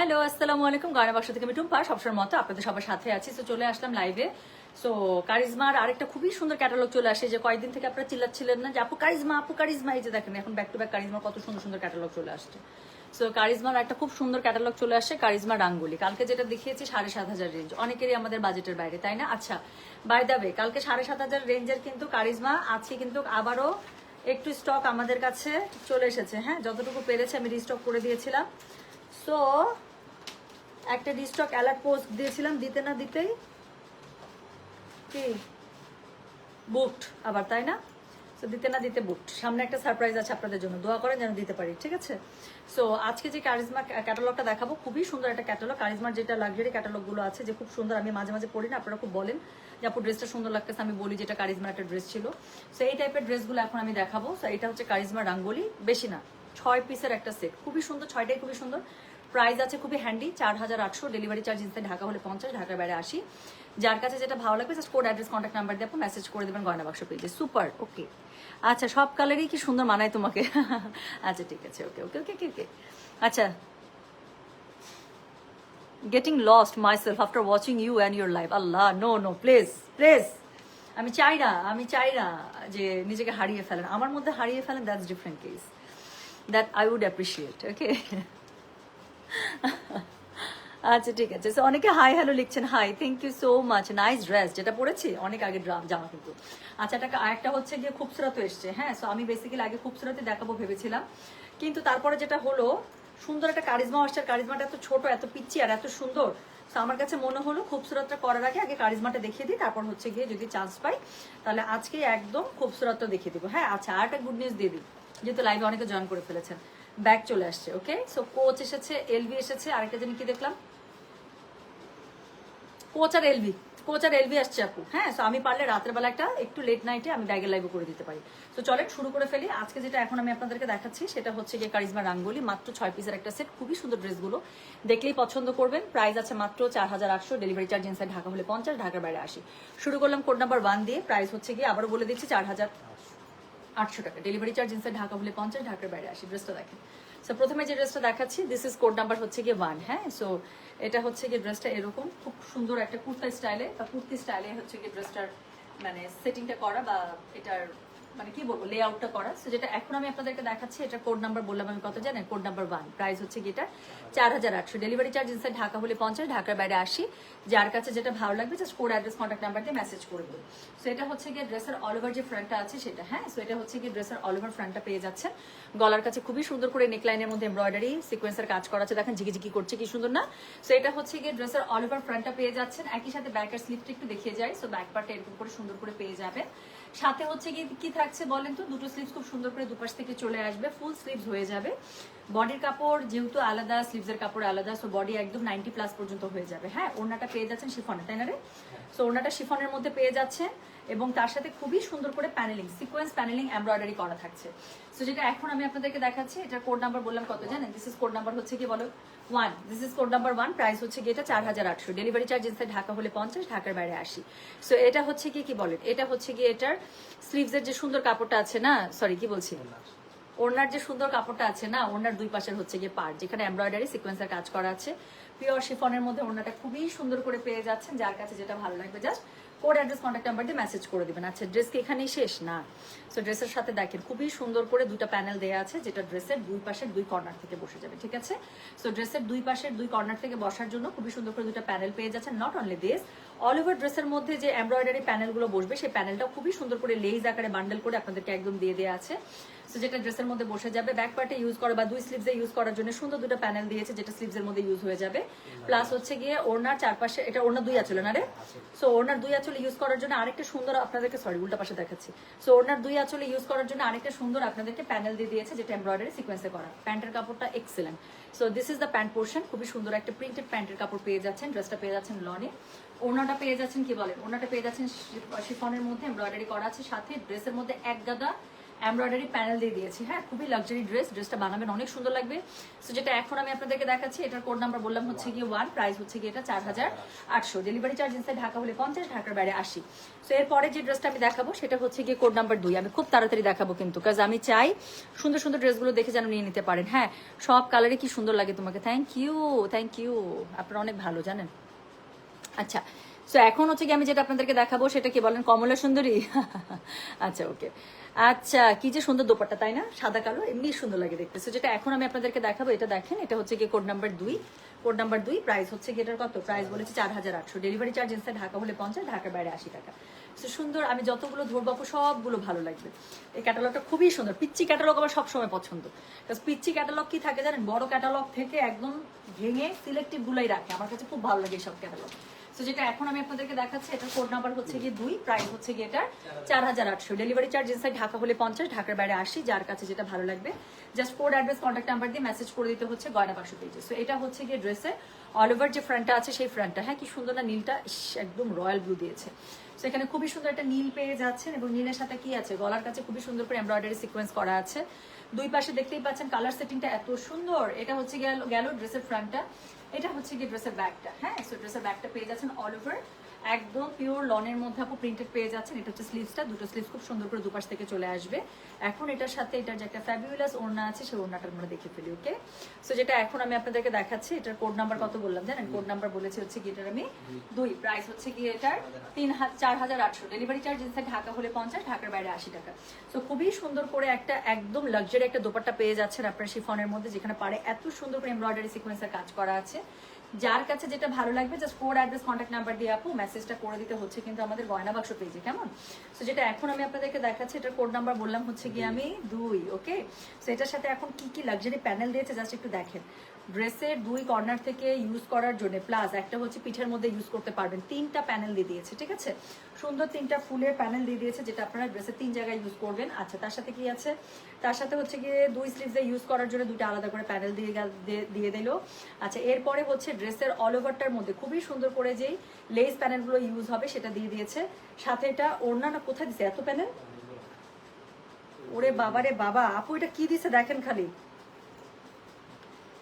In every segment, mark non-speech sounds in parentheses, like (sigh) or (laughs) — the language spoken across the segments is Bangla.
হ্যালো, আসসালামু আলাইকুম। গায়না বাক্স থেকে আমি টুম্পা। সবসময় মতো আপনাদের সবার সাথে আছি। তো চলে আসলাম লাইভে সো কারিজমার আরেকটা খুবই সুন্দর ক্যাটালগ চলে আসে। যে কয়েকদিন থেকে আপনারা চিল্লাচ্ছিলেন না যে, আপু, কারিজমা আপু, কারিজমা। এই যে দেখেন, এখন ব্যাক টু ব্যাক কারিজমা কত সুন্দর সুন্দর ক্যাটালগ চলে আসছে। সো কারিজমার একটা খুব সুন্দর ক্যাটালগ চলে আসছে কারিজমা ডাঙ্গুলি কালকে যেটা দেখিয়েছি, সাড়ে সাত হাজার রেঞ্জ অনেকেরই আমাদের বাজেটের বাইরে, তাই না? আচ্ছা বাই দা দাবে কালকে সাড়ে সাত হাজার রেঞ্জের কিন্তু কারিজমা আছে, কিন্তু আবারও একটু স্টক আমাদের কাছে চলে এসেছে। হ্যাঁ যতটুকু পেরেছে আমি রিস্টক করে দিয়েছিলাম। সো একটা রিস্টক অ্যালার্ট পোস্ট দিয়েছিলাম, দিতে না দিতেই কি? বুকড আবার তাই না? সো দিতে না দিতে বুকড সামনে একটা সারপ্রাইজ আছে আপনাদের জন্য, দোয়া করেন যেন দিতে পারি, ঠিক আছে? সো আজকে যে কারিজমা ক্যাটালগটা দেখাবো, খুবই সুন্দর একটা ক্যাটালগ কারিজমার যেটা লাক্সারি ক্যাটালগুলো আছে, যে খুব সুন্দর আমি মাঝে মাঝে পড়ি না, আপনারা খুব বলেন যে, আপু ড্রেসটা সুন্দর লাগতেছে, আমি বলি যেটা কারিজমার একটা ড্রেস ছিল। সো এই টাইপের ড্রেসগুলো এখন আমি দেখাবো। সো এটা হচ্ছে কারিজমা রাঙ্গলি বেশি না, ছয় পিসের একটা সেট খুবই সুন্দর, ছয়টাই খুবই সুন্দর। প্রাইস আছে খুবই হ্যান্ডি চার হাজার আটশো। ডেলিভারি চার্জ ইনসাইড ঢাকা হলে পঞ্চাশ ঢাকার বাইরে আসি যার কাছে যেটা ভালো লাগবে just code address contact number দিয়ে মেসেজ করে দেবেন গয়না বাক্স পেজে সুপার ওকে আচ্ছা সব কালারই কি সুন্দর মানায় তোমাকে? (laughs) আচ্ছা ঠিক আছে ওকে ওকে ওকে ওকে আচ্ছা। Getting lost myself after watching you and your life Allah no no please please আমি চাই না আমি চাই না যে নিজেকে হারিয়ে ফেলেন আমার মধ্যে হারিয়ে ফেলেন that's different case that I would appreciate okay আচ্ছা ঠিক আছে। সো অনেকে হাই হ্যালো লিখছেন hi thank you so much nice dress যেটা পরেছি অনেক আগে ড্রাম জামা কিন্তু। আচ্ছা একটা একটা হচ্ছে গিয়ে খুবসুরত এসছে। হ্যাঁ সো আমি বেসিক্যালি আগে খুবসুরতই দেখাবো ভেবেছিলাম। কিন্তু তারপরে যেটা হলো, সুন্দর একটা কারিজমা আসছে কারিজমাটা এত ছোট, এত পিচ্ছি আর এত সুন্দর। তো আমার কাছে মনে হলো খুবসুরতটা করার আগে আগে কারিজমাটা দেখিয়ে দিই, তারপর হচ্ছে গিয়ে যদি চান্স পাই, তাহলে আজকে একদম খুবসুরতটা দেখিয়ে দিব। হ্যাঁ আচ্ছা আর একটা গুড নিউজ দিয়ে দিই, যেহেতু লাইভে অনেকে জয়েন করে ফেলেছেন। ব্যাগ চলে আসছে ওকে সো কোচ এসেছে এলবি এসেছে, আরেকটা জানি কি দেখলাম? কোচ আর এলবি কোচ আর এলবি আসছে আপু হ্যাঁ? সো আমি পারলে রাতের বেলা একটা একটু লেট নাইটে আমি ব্যাগের লাইভে করে দিতে পারি। তো চলেন শুরু করে ফেলি। আজকে যেটা এখন আমি আপনাদেরকে দেখাচ্ছি, সেটা হচ্ছে গিয়ে কারিজমা রাঙ্গলি, মাত্র ছয় পিসের একটা সেট খুবই সুন্দর ড্রেসগুলো। দেখলেই পছন্দ করবেন। প্রাইস আছে মাত্র চার হাজার আটশো ডেলিভারি চার্জ ইনসাইড ঢাকা হলে পঞ্চাশ, ঢাকার বাইরে আসি শুরু করলাম কোড নাম্বার ওয়ান দিয়ে প্রাইস হচ্ছে গিয়ে আবারও বলে দিচ্ছি চার হাজার আটশো টাকা। ডেলিভারি চার্জ ইনসাইড ঢাকা হলে পঞ্চাশ, ঢাকার বাইরে আসি ড্রেসটা দেখেন। সো প্রথমে যে ড্রেসটা দেখাচ্ছি দিস ইজ কোড নাম্বার হচ্ছে গিয়ে ওয়ান হ্যাঁ? সো এটা হচ্ছে গিয়ে ড্রেসটা এরকম। খুব সুন্দর একটা কুর্তা স্টাইলে বা কুর্তি স্টাইলে হচ্ছে গিয়ে ড্রেসটার মানে সেটিংটা করা বা এটার মানে কি বলব লে আউটটা করা। সো যেটা এখন আমি আপনাদেরকে দেখাচ্ছি, এটা কোড নাম্বার বললাম আমি কত জানেন? কোড নাম্বার ওয়ান প্রাইস হচ্ছে গিয়ে এটা? চার হাজার আটশো। ডেলিভারি চার্জ ইনসাইড ঢাকা হলে পঞ্চাশ ঢাকার বাইরে আসি। যার কাছে যেটা ভালো লাগবে just code address contact number দিয়ে মেসেজ করে দেবো সো এটা হচ্ছে গিয়ে ড্রেসের অল ওভার যে ফ্রন্টটা আছে সেটা হ্যাঁ? সো এটা হচ্ছে গিয়ে ড্রেসের অল ওভার ফ্রন্টটা পেয়ে যাচ্ছেন। গলার কাছে খুবই সুন্দর করে নেকলাইনের মধ্যে এমব্রয়ডারি সিকোয়েন্সের কাজ করা আছে। দেখেন ঝিকি করছে, কি সুন্দর না? সো এটা হচ্ছে গিয়ে ড্রেসের অল ওভার ফ্রন্টটা পেয়ে যাচ্ছেন। একই সাথে ব্যাক ব্যাকের স্লিপটা একটু দেখিয়ে যায় সো ব্যাক পার্টটা এরকম করে সুন্দর করে পেয়ে যাবেন। সাথে হচ্ছে গিয়ে কি থাকছে বলেন তো? দুটো স্লিভস খুব সুন্দর করে দুপাশ থেকে চলে আসবে ফুল স্লিভস হয়ে যাবে। বডির কাপড় যেহেতু আলাদা স্লিভসের কাপড় আলাদা সো বডি একদম নাইনটি প্লাস পর্যন্ত হয়ে যাবে। হ্যাঁ ওড়নাটা পেয়ে যাচ্ছেন শিফনে, তাই না রে? সো ওড়নাটা শিফনের মধ্যে পেয়ে যাচ্ছে এবং তার সাথে খুবই সুন্দর করে প্যানেলিং সিকোয়েন্স প্যানেলিং এমব্রয়ডারি করা থাকছে। সো যেটা এখন আমি আপনাদেরকে দেখাচ্ছি এটা কোড নাম্বার বললাম কত জানেন? দিস ইজ কোড নাম্বার হচ্ছে কি বলো? One this is code number one price হচ্ছে কি এটা চার হাজার আটশো। ডেলিভারি চার্জ ইনসাইড ঢাকা হলে পঞ্চাশ, ঢাকার বাইরে আসি সো এটা হচ্ছে কি কি বলেন? এটা হচ্ছে কি এটার স্লিভসের যে সুন্দর কাপড়টা আছে না? সরি কি বলছি? ওনার যে সুন্দর কাপড়টা আছে না ওনার দুই পাশের হচ্ছে গিয়ে পার্ট যেখানে এমব্রয়ডারি সিকোয়েন্সের কাজ করা আছে। পিওর শিফনের মধ্যে ওনাটা খুবই সুন্দর করে পেয়ে যাচ্ছেন, যার কাছে যেটা ভালো লাগবে just code address contact number দিয়ে মেসেজ করে দিবেন। আচ্ছা ড্রেস কি এখানেই শেষ? না। সো ড্রেসের সাথে দেখেন, খুবই সুন্দর করে দুটো প্যানেল দেওয়া আছে, যেটা ড্রেসের দুই পাশের দুই কর্নার থেকে বসে যাবে, ঠিক আছে? সো ড্রেসের দুই পাশের দুই কর্নার থেকে বসার জন্য খুবই সুন্দর করে দুটো প্যানেল পেয়ে যাচ্ছে not only this all over ড্রেসের মধ্যে যে এমব্রয়ডারি প্যানেলগুলো বসবে, সেই প্যানেলটা খুবই সুন্দর করে লেজ আকারে বান্ডেল করে আপনাদেরকে একদম দিয়ে দেওয়া আছে। সো যেটা ড্রেসের মধ্যে বসে যাবে ব্যাক পার্টে ইউজ করা বা দুই স্লিভসে ইউজ করার জন্য সুন্দর দুটো প্যানেল দিয়েছে, যেটা স্লিভসের মধ্যে ইউজ হয়ে যাবে। প্লাস হচ্ছে গিয়ে ওড়নার চারপাশে, এটা ওড়না দুই আঁচলে, না রে? সো ওড়নার দুই আঁচলে ইউজ করার জন্য আরেকটা সুন্দর আপনাদেরকে সরি উল্টা পাশে দেখাচ্ছি। সো ওড়নার দুই আঁচলে ইউজ করার জন্য আরেকটা সুন্দর আপনাদেরকে প্যানেল দিয়ে দিয়েছে, যেটা এমব্রয়ডারি সিকোয়েন্সে করা। প্যান্টের কাপড়টা excellent so this is the pant portion খুবই সুন্দর একটা প্রিন্টেড প্যান্টের কাপড় পেয়ে যাচ্ছেন ড্রেসটা পেয়ে যাচ্ছেন লনে। ওনাটা পেয়ে যাচ্ছেন কি বলেন ওনাটা পেয়ে যাচ্ছেন শিফনের মধ্যে এমব্রয়ডারি করা আছে সাথে ড্রেসের মধ্যে এক গাদা এমব্রয়ডারি প্যানেল দিয়ে দিয়েছি হ্যাঁ? খুবই লাক্সারি ড্রেস ড্রেসটা বানাবেন, অনেক সুন্দর লাগবে। সো যেটা এখন আমি আপনাদেরকে দেখাচ্ছি, এটার কোড নাম্বার বললাম হচ্ছে গিয়ে ওয়ান প্রাইস হচ্ছে গিয়ে এটা চার হাজার আটশো। ডেলিভারি চার্জ ইনসাইড ঢাকা হলে পঞ্চাশ, ঢাকার বাইরে আশি। সো এরপরে যে ড্রেসটা আমি দেখাবো, সেটা হচ্ছে গিয়ে কোড নাম্বার দুই। আমি খুব তাড়াতাড়ি দেখাবো কিন্তু কাজ আমি চাই সুন্দর সুন্দর ড্রেসগুলো দেখে যেন নিয়ে নিতে পারেন। হ্যাঁ সব কালারে কি সুন্দর লাগে তোমাকে? থ্যাংক ইউ থ্যাংক ইউ আপনারা অনেক ভালো, জানেন? আচ্ছা সো এখন হচ্ছে কি আমি যেটা আপনাদেরকে দেখাবো, সেটা কি বলেন? কমলা সুন্দরী (laughs) আচ্ছা ওকে আচ্ছা কি যে সুন্দর দোপাট্টা, তাই না? সাদা, কালো এমনি সুন্দর লাগে দেখতে। সো যেটা এখন আমি আপনাদেরকে দেখাবো, এটা দেখেন, এটা হচ্ছে কোড নাম্বার দুই। কোড নাম্বার দুই প্রাইস হচ্ছে এটার কত? প্রাইস বলেছি চার হাজার আটশো। ডেলিভারি চার্জ ইনসাইড ঢাকা হলে পঞ্চাশ, ঢাকার বাইরে আশি টাকা। সো সুন্দর, আমি যতগুলো ধরবো সবগুলো ভালো লাগবে। এই ক্যাটালগটা খুবই সুন্দর। পিচ্ছি ক্যাটালগ আমার সবসময় পছন্দ। কারণ পিচ্ছি ক্যাটালগ কি থাকে জানেন? বড় ক্যাটালগ থেকে একদম ভেঙে সিলেক্টিভ গুলাই রাখে। আমার কাছে খুব ভালো লাগে এইসব ক্যাটালগ তো যেটা এখন আমি আপনাদেরকে দেখাচ্ছি এটা কোড নাম্বার হচ্ছে গিয়ে দুই প্রাইস হচ্ছে গিয়ে এটা চার হাজার আটশো। ডেলিভারি চার্জ ইনসাইড ঢাকা হলে পঞ্চাশ, ঢাকার বাইরে আসি যার কাছে যেটা ভালো লাগবে। Just code address contact number দিয়ে মেসেজ করে দিতে হচ্ছে গয়না বাক্স পেজে। সো এটা হচ্ছে গিয়ে ড্রেসে অল ওভার যে ফ্রন্টটা আছে সেই ফ্রন্টটা হ্যাঁ কি সুন্দর না, নীলটা একদম রয়্যাল ব্লু দিয়েছে। সো এখানে খুবই সুন্দর একটা নীল পেয়ে যাচ্ছেন এবং নীলের সাথে কি আছে? গলার কাছে খুবই সুন্দর করে এমব্রয়ডারি সিকোয়েন্স করা আছে। দুই পাশে দেখতেই পাচ্ছেন কালার সেটিংটা এত সুন্দর। এটা হচ্ছে গেল গেল ড্রেসের ফ্রন্টটা এটা হচ্ছে গিয়ে ড্রেসের ব্যাগটা হ্যাঁ? সো ড্রেসের ব্যাগটা পেয়ে যাচ্ছেন অল ওভার একদম পিওর লনের মধ্যে আপু প্রিন্টেড পেয়ে যাচ্ছেন। এটা হচ্ছে স্লিভসটা দুটো স্লিভস খুব সুন্দর করে দুপাশ থেকে চলে আসবে। এখন এটার সাথে এটার যে একটা ফ্যাবিউলাস ওড়না আছে সেই ওড়নাটা আমরা দেখে ফেলি ওকে সো যেটা এখন আমি আপনাদেরকে দেখাচ্ছি এটার কোড নাম্বার কত বললাম জানেন? কোড নাম্বার বলেছি হচ্ছে কি এটার আমি দুই। প্রাইস হচ্ছে কি এটার তিন চার হাজার আটশো। ডেলিভারি চার্জ ইনসাইড ঢাকা হলে পঞ্চাশ ঢাকার বাইরে আশি টাকা। সো খুবই সুন্দর করে একটা একদম লাক্সারি একটা দোপাট্টা পেয়ে যাচ্ছেন আপনার শিফনের মধ্যে যেখানে পারে এত সুন্দর করে এমব্রয়ডারি সিকোয়েন্সের কাজ করা আছে। যার কাছে যেটা ভালো লাগবে just code address contact number দিয়ে আপু মেসেজটা করে দিতে হচ্ছে কিন্তু আমাদের গয়না বাক্স পেজে কেমন? সো যেটা এখন আমি আপনাদেরকে দেখাচ্ছি এটার কোড নাম্বার বললাম হচ্ছে গিয়ে আমি দুই ওকে সো এটার সাথে এখন কি কি লাক্সারি প্যানেল দিয়েছে জাস্ট একটু দেখেন। ড্রেসের দুই কর্নার থেকে ইউজ করার জন্য প্লাস একটা হচ্ছে পিঠের মধ্যে ইউজ করতে পারবেন। তিনটা প্যানেল দিয়ে দিয়েছে, ঠিক আছে? সুন্দর তিনটা ফুলের প্যানেল দিয়ে দিয়েছে, যেটা আপনারা ড্রেসের তিন জায়গায় ইউজ করবেন। আচ্ছা তার সাথে কি আছে? তার সাথে হচ্ছে গিয়ে দুই স্লিভসে ইউজ করার জন্য দুটো আলাদা করে প্যানেল দিয়ে দিয়ে- দিল। আচ্ছা এরপরে হচ্ছে ড্রেসের অল ওভারটার মধ্যে খুবই সুন্দর করে যেই লেস প্যানেলগুলো ইউজ হবে, সেটা দিয়ে দিয়েছে। সাথে এটা ওড়না না, কোথায় দিছে? এত প্যানেল ওরে বাবা রে বাবা, আপু, এটা কি দিছে? দেখেন খালি।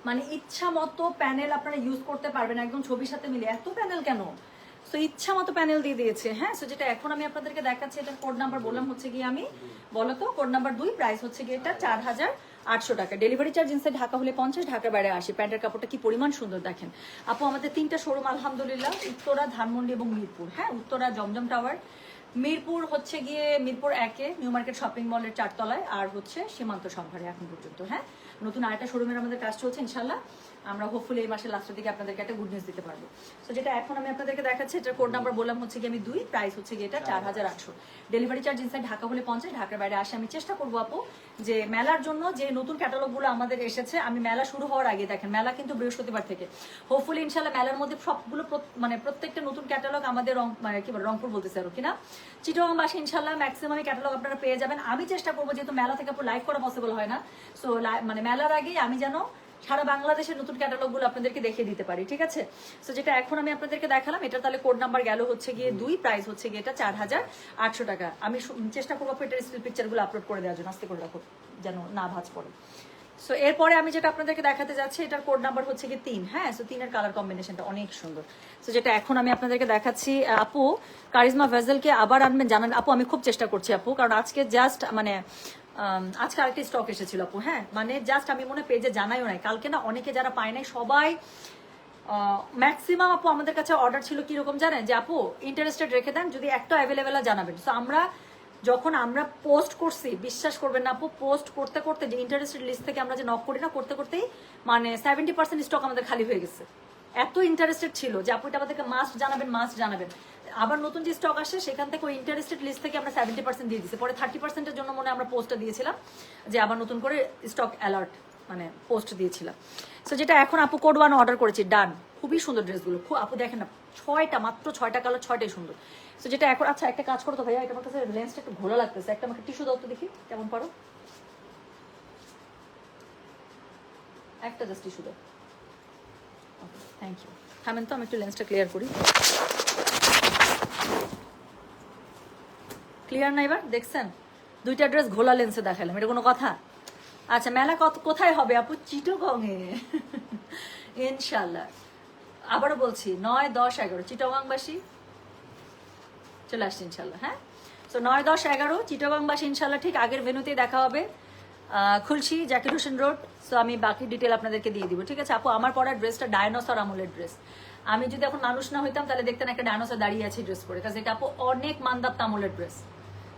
মানে ইচ্ছা মতো প্যানেল আপনারা ইউজ করতে পারবেন, একদম ছবির সাথে মিলে। এত প্যানেল কেন? সো ইচ্ছা মতো প্যানেল দিয়ে দিয়েছে হ্যাঁ? সো যেটা এখন আমি আপনাদেরকে দেখাচ্ছি এটা কোড নাম্বার বললাম হচ্ছে গিয়ে আমি বলো তো কোড নাম্বার দুই প্রাইস হচ্ছে গিয়ে এটা চার হাজার আটশো টাকা। ডেলিভারি চার্জ ইনসাইড ঢাকা হলে পঞ্চাশ, ঢাকার বাইরে আসে প্যান্টের কাপড়টা কি পরিমাণ সুন্দর দেখেন। আপু, আমাদের তিনটা শোরুম আলহামদুলিল্লাহ, উত্তরা, ধানমন্ডি এবং মিরপুর হ্যাঁ? উত্তরা, জমজম টাওয়ার মিরপুর হচ্ছে গিয়ে, মিরপুর একে, নিউ মার্কেট শপিং মলের চারতলায়, আর হচ্ছে সীমান্ত সম্ভারে এখন পর্যন্ত হ্যাঁ? নতুন আরেকটা শোরুমের আমাদের কাজ চলছে ইনশাল্লাহ আমরা হোপফুলি এই মাসের লাস্টের দিকে আপনাদেরকে একটা গুড নিউজ দিতে পারব। তো যেটা এখন আমি আপনাদেরকে দেখাচ্ছি এটার কোড নাম্বার বললাম হচ্ছে কি আমি দুই প্রাইস হচ্ছে গিয়ে এটা চার হাজার আটশো। ডেলিভারি চার্জ ইনসাইড ঢাকা হলে পঞ্চাশ ঢাকার বাইরে আসে আমি চেষ্টা করব আপু যে মেলার জন্য যে নতুন ক্যাটালগুলো আমাদের এসেছে আমি মেলা শুরু হওয়ার আগে দেখেন মেলা কিন্তু বৃহস্পতিবার থেকে। হোপফুলি ইনশাল্লাহ মেলার মধ্যে সবগুলো মানে প্রত্যেকটা নতুন ক্যাটালগ আমাদের রং মানে কি বলে রংপুর বলতেছে আর কিনা? চিটংবাসী ইনশাল্লাহ ম্যাক্সিমাম ক্যাটালগ আপনারা পেয়ে যাবেন। আমি চেষ্টা করব যেহেতু মেলা থেকে আপু লাইভ করা পসিবল হয় না। সো মানে মেলার আগেই আমি যেন সারা বাংলাদেশের নতুন ক্যাটালগগুলো আপনাদেরকে দেখিয়ে দিতে পারি, ঠিক আছে? সো যেটা এখন আমি আপনাদেরকে দেখালাম এটা তাহলে কোড নাম্বার গেল হচ্ছে গিয়ে দুই প্রাইস হচ্ছে গিয়ে এটা চার হাজার আটশো টাকা। আমি চেষ্টা করব এটার স্টিল পিকচারগুলো আপলোড করে দেওয়ার জন্য, আস্তে করে রাখো যেন না ভাজ পড়ে। সো এরপরে আমি যেটা আপনাদেরকে দেখাতে যাচ্ছি, এটার কোড নাম্বার হচ্ছে কি তিন হ্যাঁ? সো তিনের কালার কম্বিনেশনটা অনেক সুন্দর। সো যেটা এখন আমি আপনাদেরকে দেখাচ্ছি আপু কারিজমা ভেজেলকে আবার আনবেন, জানান। আপু, আমি খুব চেষ্টা করছি, আপু, কারণ আজকে জাস্ট মানে আজকে আরেকটি স্টক এসেছিল আপু হ্যাঁ? মানে জাস্ট আমি মনে পেজে জানাইও নাই। কালকে না অনেকে যারা পায় নাই, সবাই ম্যাক্সিমাম আপু আমাদের কাছে অর্ডার ছিল কীরকম জানেন? যে আপু ইন্টারেস্টেড রেখে দেন, যদি একটা অ্যাভেলেবেল জানাবেন। তো আমরা যখন আমরা পোস্ট করছি, বিশ্বাস করবেন না আপু পোস্ট করতে করতে যে ইন্টারেস্টেড লিস্ট থেকে আমরা যে নক করি না, করতে করতেই মানে সেভেন্টি পার্সেন্ট স্টক আমাদের খালি হয়ে গেছে। এত ইন্টারেস্টেড ছিল যে আপু এটা আমাদেরকে মাস্ট জানাবেন মাস্ট জানাবেন। আবার নতুন যে স্টক আসে সেখান থেকে ওই ইন্টারেস্টেড লিস্ট থেকে আমরা সেভেন্টি পার্সেন্ট দিয়ে দিচ্ছি পরে থার্টি পার্সেন্টের জন্য মনে আমরা পোস্টটা দিয়েছিলাম, যে আবার নতুন করে স্টক অ্যালার্ট মানে পোস্ট দিয়েছিলাম। সো যেটা এখন আপু কোড ওয়ান অর্ডার করেছি ডান খুবই সুন্দর ড্রেসগুলো খুব আপু দেখেন না, ছয়টা, মাত্র ছয়টা কালার, ছয়টাই সুন্দর। সো যেটা এখন আচ্ছা একটা কাজ করো তো ভাইয়া, এটা আমার কাছে লেন্সটা একটু ঘোলা লাগতেছে। একটা আমাকে টিস্যু দাও তো দেখি, কেমন পারো? একটা জাস্ট টিস্যু দাও। থ্যাংক ইউ থামেন তো, আমি একটু লেন্সটা ক্লিয়ার করি। ক্লিয়ার না এবার? দেখছেন? দুইটা ড্রেস ঘোলা লেন্সে দেখালাম, এটা কোনো কথা? আচ্ছা মেলা কত, কোথায় হবে আপু? চিটোগংয়ে ইনশাল্লাহ আবারও বলছি, নয়, দশ, এগারো। চিটোগংবাসী চলে আসছি ইনশাল্লাহ হ্যাঁ? তো নয়, দশ, এগারো চিটোগংবাসী ইনশাল্লাহ ঠিক আগের ভেনুতেই দেখা হবে। খুলশি জাকির হোসেন রোড সো আমি বাকি ডিটেল আপনাদেরকে দিয়ে দিব, ঠিক আছে? আপু, আমার পরার ড্রেসটা ডায়নোসর আমলের ড্রেস আমি যদি এখন মানুষ না হইতাম, তাহলে দেখতেন একটা ডায়নোসর দাঁড়িয়ে আছে ড্রেস পরে। কারণ এটা আপু অনেক মান্দাপ্ত আমলের ড্রেস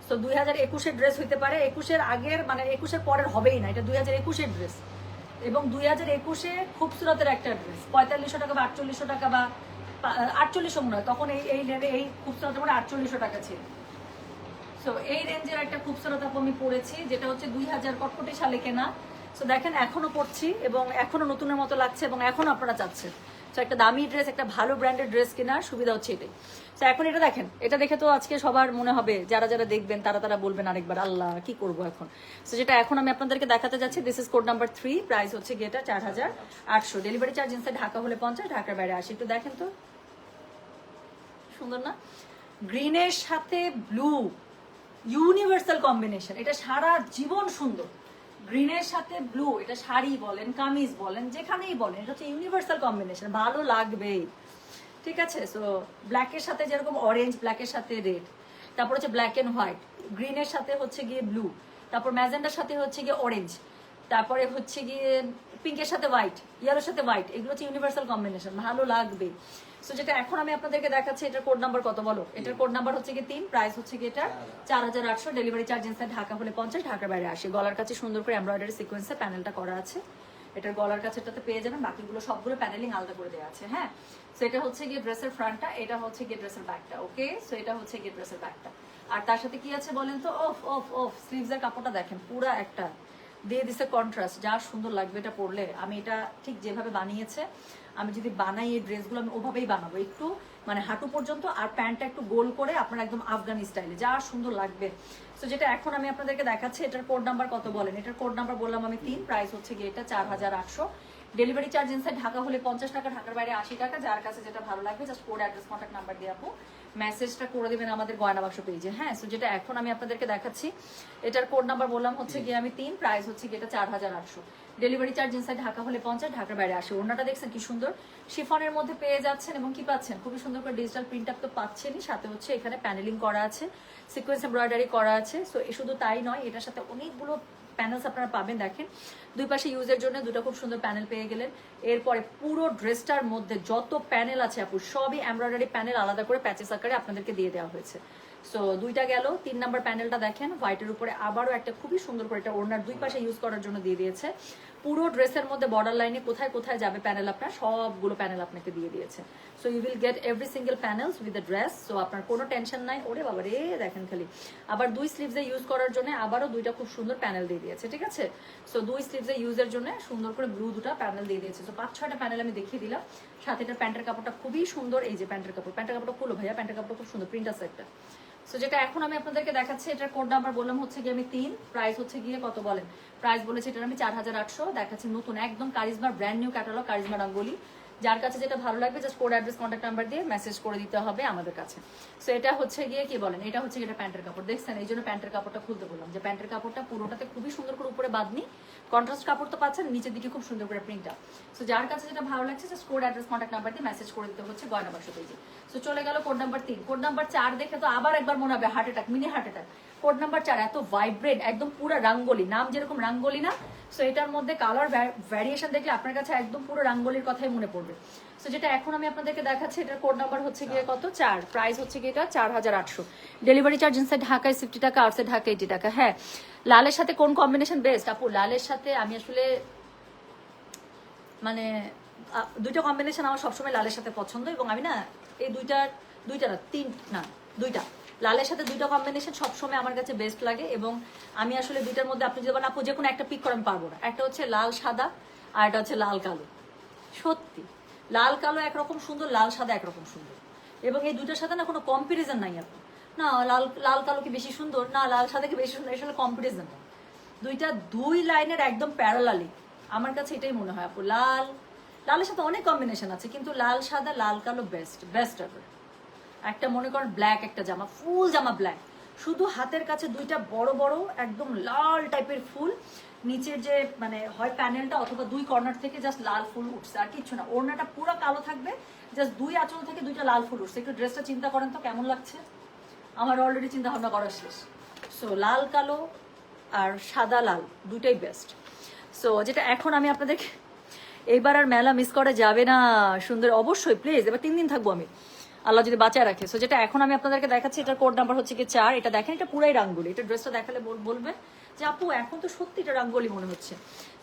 তো দুই হাজার একুশের ড্রেস হইতে পারে, একুশের আগের মানে একুশের পরের হবেই না, এটা দুই হাজার একুশের ড্রেস এবং দুই হাজার একুশে খুবসুরতের একটা ড্রেস পঁয়তাল্লিশশো টাকা বা আটচল্লিশশো টাকা বা আটচল্লিশশো মনে হয়, তখন এই এই এই খুবসুরতের মানে আটচল্লিশশো টাকা ছিল। সো এই রেঞ্জের একটা খুবসুরত আপু আমি পড়েছি, যেটা হচ্ছে দুই হাজার কটকটি সালে কেনা। সো দেখেন এখনও পড়ছি এবং এখনও নতুনের মতো লাগছে এবং এখনও আপনারা চাচ্ছেন। তো একটা দামি ড্রেস একটা ভালো ব্র্যান্ডের ড্রেস কেনার সুবিধা হচ্ছে এটাই। তো এখন এটা দেখেন, এটা দেখে তো আজকে সবার মনে হবে, যারা যারা দেখবেন, তারা তারা বলবেন আরেকবার, আল্লাহ, কি করব এখন? তো যেটা এখন আমি আপনাদেরকে দেখাতে যাচ্ছি this is code number three price হচ্ছে গেটা চার হাজার আটশো। ডেলিভারি চার্জ ইনসাইড ঢাকা হলে পঞ্চাশ, ঢাকার বাইরে আসি একটু দেখেন তো। সুন্দর না? গ্রিনের সাথে ব্লু ইউনিভার্সাল কম্বিনেশন, এটা সারা জীবন সুন্দর। গ্রিনের সাথে ব্লু, এটা শাড়ি বলেন, কামিজ বলেন, যেখানেই বলেন, এটা হচ্ছে ইউনিভার্সাল কম্বিনেশন, ভালো লাগবেই। ঠিক আছে? সো ব্ল্যাকের সাথে যেরকম অরেঞ্জ ব্ল্যাকের সাথে রেড তারপর হচ্ছে ব্ল্যাক এন্ড হোয়াইট গ্রিনের সাথে হচ্ছে গিয়ে ব্লু তারপর ম্যাজেন্ডার সাথে হচ্ছে গিয়ে অরেঞ্জ তারপরে হচ্ছে গিয়ে পিঙ্কের সাথে হোয়াইট ইয়েলোর সাথে হোয়াইট এগুলো হচ্ছে ইউনিভার্সাল কম্বিনেশন ভালো লাগবে সো যেটা এখন আমি আপনাদেরকে দেখাচ্ছি, এটার কোড নাম্বার কত বলো? এটার কোড নাম্বার হচ্ছে গিয়ে তিন প্রাইস হচ্ছে গিয়ে এটা চার হাজার আটশো ডেলিভারি চার্জ ইনসাইড ঢাকা হলে পঞ্চাশ, ঢাকার বাইরে আসে গলার কাছে সুন্দর করে এমব্রয়ডারি সিকোয়েন্সে প্যানেলটা করা আছে। এটার গলার কাছে এটাতে পেয়ে যাবেন, বাকিগুলো সবগুলো প্যানেলিং আলাদা করে দেওয়া আছে হ্যাঁ? সো এটা হচ্ছে গিয়ে ড্রেসের ফ্রন্টটা এটা হচ্ছে গিয়ে ড্রেসের ব্যাকটা ওকে সো এটা হচ্ছে গিয়ে ড্রেসের ব্যাকটা আর তার সাথে কি আছে বলেন তো? ওফ ওফ ওফ স্লিভস এর কাপড়টা দেখেন, পুরা একটা। দিয়ে দিছে কন্ট্রাস্ট যা সুন্দর লাগবে এটা পরলে। আমি এটা ঠিক যেভাবে বানিয়েছে আমি যদি বানাই এই ড্রেসগুলো, আমি ওভাবেই বানাবো। একটু মানে হাঁটু পর্যন্ত আর প্যান্টটা একটু গোল করে আপনার একদম আফগানি স্টাইলে, যা সুন্দর লাগবে। তো যেটা এখন আমি আপনাদেরকে দেখাচ্ছি, এটার কোড নাম্বার কত বলেন? এটার কোড নাম্বার বললাম আমি তিন প্রাইস হচ্ছে গিয়ে এটা চার হাজার আটশো। ডেলিভারি চার্জ ইনসাইড ঢাকা হলে পঞ্চাশ টাকা, ঢাকার বাইরে আশি টাকা। যার কাছে যেটা ভালো লাগবে just code address contact number দিয়ে আপু। মেসেজটা করে দেবেন আমাদের গয়না বাক্স পেজে হ্যাঁ সো যেটা এখন আমি আপনাদেরকে দেখাচ্ছি, এটার কোড নাম্বার বললাম হচ্ছে গিয়ে আমি তিন প্রাইস হচ্ছে গিয়ে এটা চার হাজার আটশো। ডেলিভারি চার্জ ইনসাইড ঢাকা হলে পঞ্চাশ, ঢাকার বাইরে আসে ওনাটা দেখছেন কি সুন্দর? শিফনের মধ্যে পেয়ে যাচ্ছেন এবং কি পাচ্ছেন? খুবই সুন্দর করে ডিজিটাল প্রিন্ট আপ তো পাচ্ছেনই। সাথে হচ্ছে এখানে প্যানেলিং করা আছে সিকোয়েন্স এমব্রয়ডারি করা আছে। সো শুধু তাই নয়, এটার সাথে অনেকগুলো প্যানেলস আপনারা পাবেন, দেখেন। দুই পাশে ইউজের জন্য দুটো খুব সুন্দর প্যানেল পেয়ে গেলেন। এরপরে পুরো ড্রেসটার মধ্যে যত প্যানেল আছে আপু, সবই এমব্রয়ডারি প্যানেল আলাদা করে প্যাচেস আকারে আপনাদেরকে দিয়ে দেওয়া হয়েছে। সো দুইটা গেল। তিন নাম্বার প্যানেলটা দেখেন হোয়াইটের উপরে আবারও একটা খুবই সুন্দর করে একটা ওড়নার দুই পাশে ইউজ করার জন্য দিয়ে দিয়েছে। পুরো ড্রেসের মধ্যে বর্ডার লাইনে কোথায় কোথায় যাবে প্যানেল আপনার, সবগুলো প্যানেল আপনাকে দিয়ে দিয়েছে। So you will get every single panels with the dress so আপনার কোনো টেনশন নাই। ওরে বাবা রে, দেখেন খালি। আবার দুই স্লিভসে ইউজ করার জন্য আবারও দুইটা খুব সুন্দর প্যানেল দিয়ে দিয়েছে, ঠিক আছে? সো দুই স্লিভসে ইউজের জন্য সুন্দর করে ব্লু দুটা প্যানেল দিয়ে দিয়েছে। সো পাঁচ ছয়টা প্যানেল আমি দেখিয়ে দিলাম। সাথে এটার প্যান্টের কাপড়টা খুবই সুন্দর। এই যে প্যান্টের কাপড়, প্যান্টের কাপড়টা খুলো ভাইয়া। প্যান্টের কাপড়টা খুব সুন্দর প্রিন্ট আছে একটা। সো যেটা এখন আমি আপনাদেরকে দেখাচ্ছি, এটার কোড নাম্বার বললাম হচ্ছে গিয়ে আমি তিন প্রাইস হচ্ছে গিয়ে কত বলেন? প্রাইস বলেছি এটার আমি চার হাজার আটশো, দেখাচ্ছি নতুন, একদম কারিজমার brand new catalogue Karishma Rangoli. যার কাছে যেটা ভালো লাগবে just code address contact number দিয়ে মেসেজ করে দিতে হবে আমাদের কাছে। সো এটা হচ্ছে গিয়ে কি বলেন? এটা হচ্ছে এটা প্যান্টের কাপড়। দেখছেন, এই জন্য প্যান্টের কাপড়টা খুলতে বললাম যে প্যান্টের কাপড়টা পুরোটাতে খুবই সুন্দর করে উপরে বাঁধনি। কন্ট্রাস্ট কাপড় তো পাচ্ছেন, নিচের দিকে খুব সুন্দর করে প্রিন্টটা সো যার কাছে যেটা ভালো লাগছে just code address contact number দিয়ে মেসেজ করে দিতে হচ্ছে গয়না বাক্স পেজে সো চলে গেল কোড নাম্বার তিন। কোড নাম্বার চার দেখে তো আবার একবার মনে হবে heart attack mini heart attack code number চার এত ভাইব্রেন্ট একদম পুরো রাঙ্গলি। নাম যেরকম রাঙ্গলি না সো এটার মধ্যে কালার ভ্যারিয়েশন দেখলে আপনার কাছে একদম পুরো রাঙ্গলির কথাই মনে পড়বে। সো যেটা এখন আমি আপনাদেরকে দেখাচ্ছি এটার কোড নাম্বার হচ্ছে গিয়ে কত? চার। প্রাইস হচ্ছে গিয়ে এটা চার হাজার আটশো। ডেলিভারি চার্জ ইনসাইড ঢাকায় ফিফটি টাকা আউটসাইড ঢাকা এইটি টাকা। হ্যাঁ লালের সাথে কোন কম্বিনেশন বেস্ট আপু লালের সাথে আমি আসলে মানে দুইটা কম্বিনেশন আমার সবসময় লালের সাথে পছন্দ এবং আমি না এই দুইটার দুইটা না তিন না দুইটা। লালের সাথে দুইটা কম্বিনেশন সবসময় আমার কাছে বেস্ট লাগে এবং আমি আসলে দুইটার মধ্যে আপনি যদি বলেন, আপু যে কোনো একটা পিক করেন, পারব না। একটা হচ্ছে লাল সাদা আর একটা হচ্ছে লাল কালো। সত্যি, লাল কালো একরকম সুন্দর, লাল সাদা একরকম সুন্দর। এবং এই দুইটার সাথে না কোনো কম্পারিজন নাই আপু না, লাল লাল কালো কি বেশি সুন্দর? না, লাল সাদা কি বেশি সুন্দর? আসলে কম্পারিজন না দুইটা দুই লাইনের একদম প্যারালালি আমার কাছে এটাই মনে হয়, আপু, লাল, লালের সাথে অনেক কম্বিনেশন আছে, কিন্তু লাল সাদা, লাল কালো বেস্ট বেস্ট এভার একটা মনে করেন ব্ল্যাক একটা জামা ফুল জামা ব্ল্যাক শুধু হাতের কাছে দুইটা বড় বড়, একদম লাল টাইপের ফুল। নিচের যে মানে হয় প্যানেলটা অথবা দুই কর্নার থেকে জাস্ট লাল ফুল উঠছে, আর কিচ্ছু না। ওড়নাটা পুরো কালো থাকবে জাস্ট দুই আঁচল থেকে দুইটা লাল ফুল উঠছে। একটু ড্রেসটা চিন্তা করেন তো কেমন লাগছে? আমার অলরেডি চিন্তা ভাবনা করা শেষ। সো লাল, কালো আর সাদা, লাল, দুইটাই বেস্ট সো যেটা এখন আমি আপনাদেরকে এইবার আর মেলা মিস করা যাবে না। সুন্দর, অবশ্যই প্লিজ এবার তিন দিন থাকব আমি। আল্লাহ যদি বাঁচায় রাখে। সো যেটা এখন আমি আপনাদেরকে দেখাচ্ছি, এটার কোড নাম্বার হচ্ছে কি চার। এটা দেখেন, এটা পুরাই রাঙ্গুলি। এটা ড্রেসটা দেখালে বলবে যে, আপু, এখন তো সত্যি এটা রাঙ্গলি মনে হচ্ছে।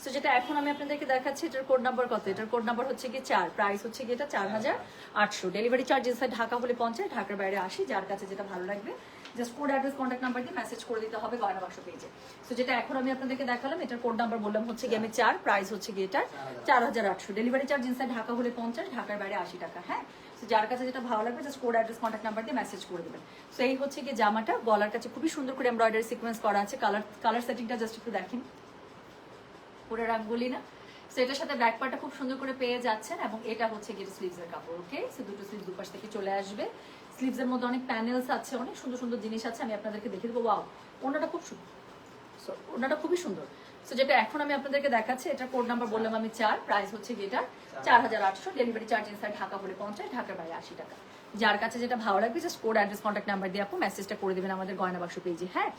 সো যেটা এখন আমি আপনাদেরকে দেখাচ্ছি, এটার কোড নাম্বার কত? এটার কোড নাম্বার হচ্ছে কি চার। প্রাইস হচ্ছে কি এটা চার হাজার আটশো। ডেলিভারি চার্জ ইনসাইড ঢাকা হলে পঞ্চাশ ঢাকার বাইরে আসি, যার কাছে যেটা ভালো লাগবে। Just code address contact number দিয়ে মেসেজ করে দিতে হবে গয়না বাক্স পেজে। সো যেটা এখন আমি আপনাদেরকে দেখালাম, এটার কোড নাম্বার বললাম হচ্ছে কি আমি চার। প্রাইস হচ্ছে কি এটার চার হাজার আটশো। ডেলিভারি চার্জ ইনসাইড ঢাকা হলে পঞ্চাশ ঢাকার বাইরে আশি টাকা। হ্যাঁ? যার কাছে যেটা ভালো লাগবে just code address contact number দিয়ে মেসেজ করে দেবেন। সো এই হচ্ছে কি জামাটা। গলার কাছে খুবই সুন্দর করে এমব্রয়ডারি সিকোয়েন্স করা আছে। কালার কালার সেটিংটা জাস্ট একটু দেখেন। পুরো রাঙ্গুলি না। সো এটার সাথে ব্যাক পার্টটা খুব সুন্দর করে পেয়ে যাচ্ছেন এবং এটা হচ্ছে গিয়ে স্লিভসের কাপড় ওকে সো দুটো স্লিভ দুপাশ থেকে চলে আসবে। স্লিভসের মধ্যে অনেক প্যানেলস আছে, অনেক সুন্দর সুন্দর জিনিস আছে। আমি আপনাদেরকে দেখে দেবো। ওয়াও ওনাটা খুব সুন্দর সো ওনাটা খুবই সুন্দর। সো যেটা এখন আমি আপনাদেরকে দেখাচ্ছি এটা কোড নাম্বার বললাম আমি চার প্রাইস হচ্ছে যেটা চার হাজার আটশো ডেলিভারি চার্জ ইনসাইড ঢাকা বলে পঞ্চাশ ঢাকার বাইরে আশি টাকা। যার কাছে যেটা ভালো লাগবে just code address contact number দিয়ে আপু মেসেজটা করে দেবেন আমাদের গয়না বাক্স পেজে হ্যাঁ?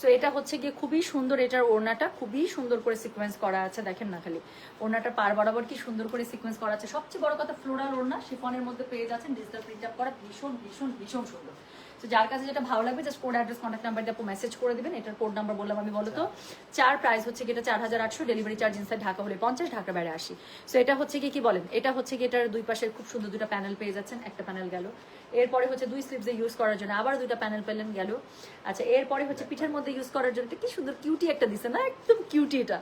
সো এটা হচ্ছে গিয়ে খুবই সুন্দর এটার ওড়নাটা, খুবই সুন্দর করে সিকোয়েন্স করা আছে, দেখেন না খালি। ওড়নাটার পার বরাবর কি সুন্দর করে সিকোয়েন্স করা আছে। সবচেয়ে বড় কথা ফ্লোরাল ওড়না, শিফনের মধ্যে পেয়ে যাচ্ছেন ডিজিটাল প্রিন্ট আপ করা, ভীষণ ভীষণ ভীষণ সুন্দর। তো যার কাছে যেটা ভালো লাগবে just code address contact number দিয়ে মেসেজ করে দিবেন। এটার কোড নাম্বার বললাম আমি বলো তো চার প্রাইস হচ্ছে কি এটা চার হাজার আটশো ডেলিভারি চার্জ ইনসাইড ঢাকা হলে পঞ্চাশ ঢাকা বাইরে আসি সো এটা হচ্ছে কি কি বলেন? এটা হচ্ছে কি, এটার দুই পাশে খুব সুন্দর দুটো প্যানেল পেয়ে যাচ্ছেন। একটা প্যানেল গেল। এরপরে হচ্ছে দুই স্লিভসে ইউজ করার জন্য আবার দুইটা প্যানেল পেলেন, গেল। আচ্ছা এরপরে হচ্ছে পিঠের মধ্যে ইউজ করার জন্য কি সুন্দর কিউটি একটা দিছে না? একদম কিউটি এটা।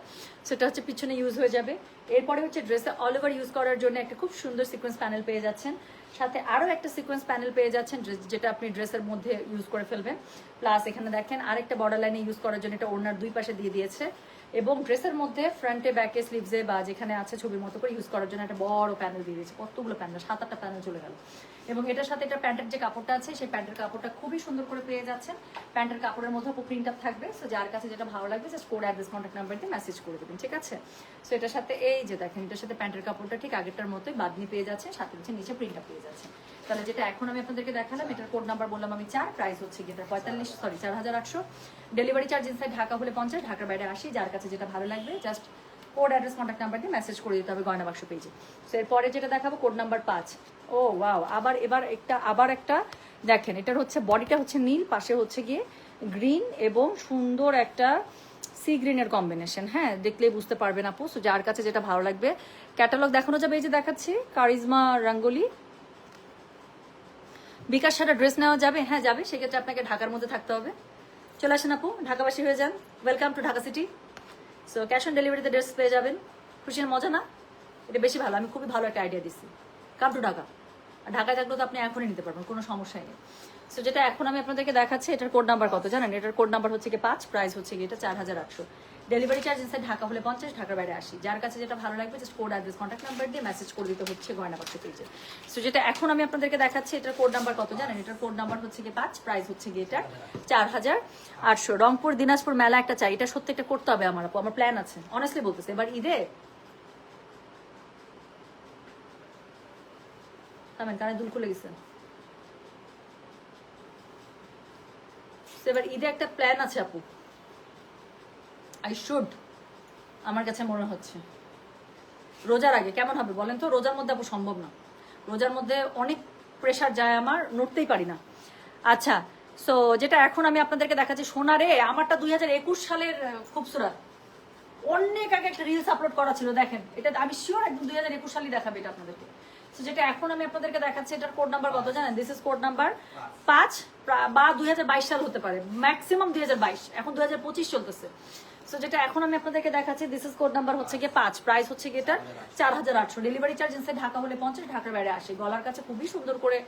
সেটা হচ্ছে পিছনে ইউজ হয়ে যাবে। এরপরে হচ্ছে ড্রেসে অল ওভার ইউজ করার জন্য একটা খুব সুন্দর সিকোয়েন্স প্যানেল পেয়ে যাচ্ছেন। সাথে আরও একটা সিকোয়েন্স প্যানেল পেয়ে যাচ্ছেন যেটা আপনি ড্রেসের মধ্যে ইউজ করে ফেলবেন। প্লাস এখানে দেখেন আরেকটা বর্ডার লাইনে ইউজ করার জন্য এটা ওড়নার দুই পাশে দিয়ে দিয়েছে। এবং ড্রেসের মধ্যে ফ্রন্টে ব্যাকে স্লিভসে বা যেখানে আছে ছবির মতো করে ইউজ করার জন্য একটা বড় প্যানেল দিয়ে দিয়েছে। কতগুলো প্যানেল সাত আটটা প্যানেল চলে গেল। এবং এটার সাথে এটা প্যান্টের যে কাপড়টা আছে, সেই প্যান্টের কাপড়টা খুবই সুন্দর করে পেয়ে যাচ্ছেন। প্যান্টের কাপড়ের মধ্যে প্রিন্ট আপ থাকবে সো যার কাছে যেটা ভালো লাগবে just code address contact number দিয়ে মেসেজ করে দেবেন, ঠিক আছে? সো এটার সাথে এই যে দেখেন, এটার সাথে প্যান্টের কাপড়টা ঠিক আগেরটার মতোই বাদনি পেয়ে যাচ্ছে সাথে হচ্ছে নিচে প্রিন্ট আপ পেয়ে যাচ্ছে তাহলে যেটা এখন আমি আপনাদেরকে দেখালাম, এটার কোড নাম্বার বললাম আমি চার প্রাইস হচ্ছে গিয়ে পঁয়তাল্লিশ সরি চার হাজার আটশো। ডেলিভারি চার্জ ইনসাইড ঢাকা হলে পঞ্চাশ, ঢাকার বাইরে আসি যার কাছে যেটা ভালো লাগবে just code address contact number দিয়ে মেসেজ করে দিতে হবে গয়না বাক্স পেজে সো এরপরে যেটা দেখাবো কোড নাম্বার পাঁচ। ও ওয়াও আবার এবার একটা, আবার একটা দেখেন, এটার হচ্ছে বডিটা হচ্ছে নীল, পাশে হচ্ছে গিয়ে গ্রিন এবং সুন্দর একটা সি গ্রিনের কম্বিনেশন হ্যাঁ দেখলেই বুঝতে পারবেন আপু। সো যার কাছে যেটা ভালো লাগবে ক্যাটালগ দেখানো যাবে, এই যে দেখাচ্ছি, কারিজমা রঙ্গোলি। বিকাশ ছাড়া ড্রেস নেওয়া যাবে হ্যাঁ যাবে। সেক্ষেত্রে আপনাকে ঢাকার মধ্যে থাকতে হবে। চলে আসেন আপু, ঢাকাবাসী হয়ে যান। Welcome to Dhaka city so cash on ডেলিভারিতে ড্রেস পেয়ে যাবেন। খুশির মজা না? এটা বেশি ভালো, আমি খুবই ভালো একটা আইডিয়া দিচ্ছি কাম টু ঢাকা ঢাকায় থাকলেও তো আপনি এখনই নিতে পারবেন, কোনো সমস্যাই নেই। সো যেটা এখন আমি আপনাদেরকে দেখাচ্ছি, এটার কোড নাম্বার কত জানেন? এটার কোড নাম্বার হচ্ছে কি পাঁচ প্রাইস হচ্ছে কি এটা চার হাজার আটশো। ডেলিভারি চার্জ ইনসাইড ঢাকা হলে পঞ্চাশ, ঢাকার বাইরে আসি যার কাছে যেটা ভালো লাগবে just code address contact number দিয়ে মেসেজ করে দিতে হচ্ছে গয়না বাক্স পেজে সো যেটা এখন আমি আপনাদেরকে দেখাচ্ছি, এটার কোড নাম্বার কত জানেন? এটার কোড নাম্বার হচ্ছে কি পাঁচ প্রাইস হচ্ছে কি এটা চার হাজার আটশো। রংপুর, দিনাজপুর মেলা একটা চাই, এটা সত্যি একটা করতে হবে আমার আমার প্ল্যান আছে। অনেস্টলি বলতেছে, এবার ঈদে থামেন কানে দুল খুলে গেছে এবার ঈদে একটা প্ল্যান আছে আপু। আই শুড আমার কাছে মনে হচ্ছে। রোজার আগে, কেমন হবে বলেন তো? রোজার মধ্যে আপু সম্ভব না। রোজার মধ্যে অনেক প্রেশার যায় আমার, নড়তেই পারি না। আচ্ছা সো যেটা এখন আমি আপনাদেরকে দেখাচ্ছি, সোনারে আমারটা দুই হাজার একুশ সালের খুবসুরত। অনেক আগে একটা রিলস আপলোড করা ছিল, দেখেন। এটা আমি শিওর একদম দুই হাজার একুশ সালই দেখাবে এটা আপনাদেরকে। যেটা এখন আমি আপনাদেরকে দেখাচ্ছি, এটার কোড নাম্বার কত জানেন? দিস ইজ কোড নাম্বার পাঁচ বা দুই হাজার বাইশ সাল হতে পারে। ম্যাক্সিমাম দুই হাজার বাইশ, এখন দুই চলতেছে। সো যেটা এখন আমি আপনাদেরকে দেখাচ্ছি দিস ইজ কোড নাম্বার হচ্ছে গিয়ে পাঁচ প্রাইস হচ্ছে গিয়ে এটা চার হাজার আটশো। ডেলিভারি চার্জ ইনসাইড ঢাকা হলে পঞ্চাশ, ঢাকার বাইরে আসে গলার কাছে খুবই সুন্দর করে